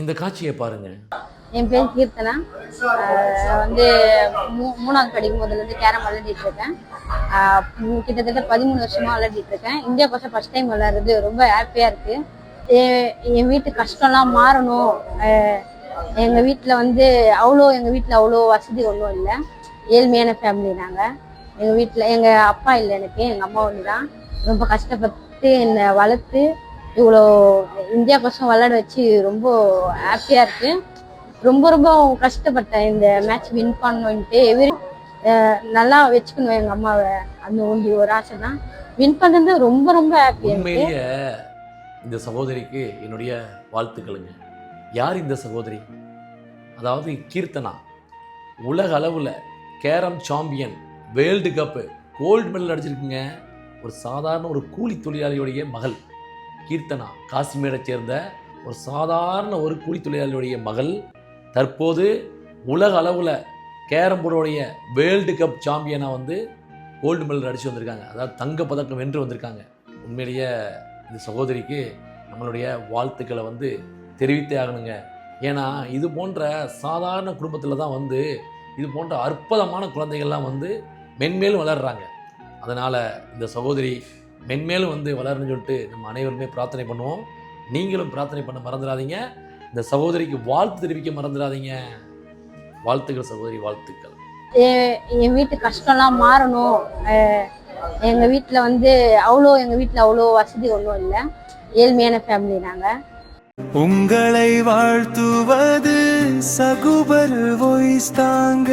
இந்த காட்சியை பாருங்க. என் பேர் கீர்த்தனா. வந்து மூ மூணாவது படிக்கும் போதுலேருந்து கேரம் விளையாடிட்டு இருக்கேன். கிட்டத்தட்ட பதிமூணு வருஷமா விளையாடிட்டு இருக்கேன். இந்தியா கோசம் ஃபர்ஸ்ட் டைம் விளையாடுறது ரொம்ப ஹாப்பியா இருக்கு. என் வீட்டு கஷ்டம்லாம் மாறணும். எங்கள் எங்க வீட்டில் வந்து அவ்வளோ எங்க வீட்டில் அவ்வளோ வசதி ஒன்றும் இல்லை. ஏழ்மையான ஃபேமிலி நாங்கள் எங்கள் வீட்டில் எங்கள் அப்பா இல்லை எனக்கு எங்கள் அம்மா ஒன்று தான் ரொம்ப கஷ்டப்பட்டு என்னை வளர்த்து இவ்வளோ இந்தியா கோசம் விளையாட வச்சு ரொம்ப ஹாப்பியாக இருக்கு. ரொம்ப ரொம்ப கஷ்டப்பட்டேன் இந்த மேட்ச் வின் பண்ணணுன்ட்டு எவ்ரி நல்லா வச்சுக்கணும் எங்கள் அம்மாவை. அந்த ஒண்டி ஒரு ஆசை தான். வின் பண்ணது ரொம்ப ரொம்ப ஹாப்பி உண்மையிலேயே இந்த சகோதரிக்கு என்னுடைய வாழ்த்துக்களுங்க. யார் இந்த சகோதரி? அதாவது கீர்த்தனா. உலக அளவில் carrom champion world cup gold medal அடிச்சிருக்குங்க. ஒரு சாதாரண ஒரு கூலி தொழிலாளியுடைய மகள். கீர்த்தனா காஷ்மீரை சேர்ந்த ஒரு சாதாரண ஒரு கூலி தொழிலாளியுடைய மகள். தற்போது உலக அளவில் கேரம் போர்டுடைய வேர்ல்டு கப் சாம்பியனாக வந்து கோல்டு மெடல் அடித்து வந்திருக்காங்க. அதாவது தங்க பதக்கம் வென்று வந்திருக்காங்க. உண்மையிலேயே இந்த சகோதரிக்கு நம்மளுடைய வாழ்த்துக்களை வந்து தெரிவித்தே ஆகணுங்க. ஏன்னா இது போன்ற சாதாரண குடும்பத்தில் தான் வந்து இது போன்ற அற்புதமான குழந்தைகள்லாம் வந்து மென்மேலும் வளர்கிறாங்க அதனால் இந்த சகோதரி மென்மேலும் வந்து வளரணும்னு சொல்லிட்டு நம்ம அனைவருமே பிரார்த்தனை பண்ணுவோம். நீங்களும் பிரார்த்தனை பண்ண மறந்துடாதீங்க. இந்த சகோதரிக்கு வாழ்த்து தெரிவிக்க மறந்துடாதீங்க. வாழ்த்துக்கள் சகோதரி வாழ்த்துக்கள். என் வீட்டு கஷ்டம்லாம் மாறணும். ஆஹ் எங்க வீட்டில் வந்து அவ்வளோ எங்க வீட்டில் அவ்வளோ வசதி ஒன்றும் இல்லை. ஏழ்மையான ஃபேமிலி நாங்கள் உங்களை வாழ்த்துவது சகுபர் வாய்ஸ் தாங்க.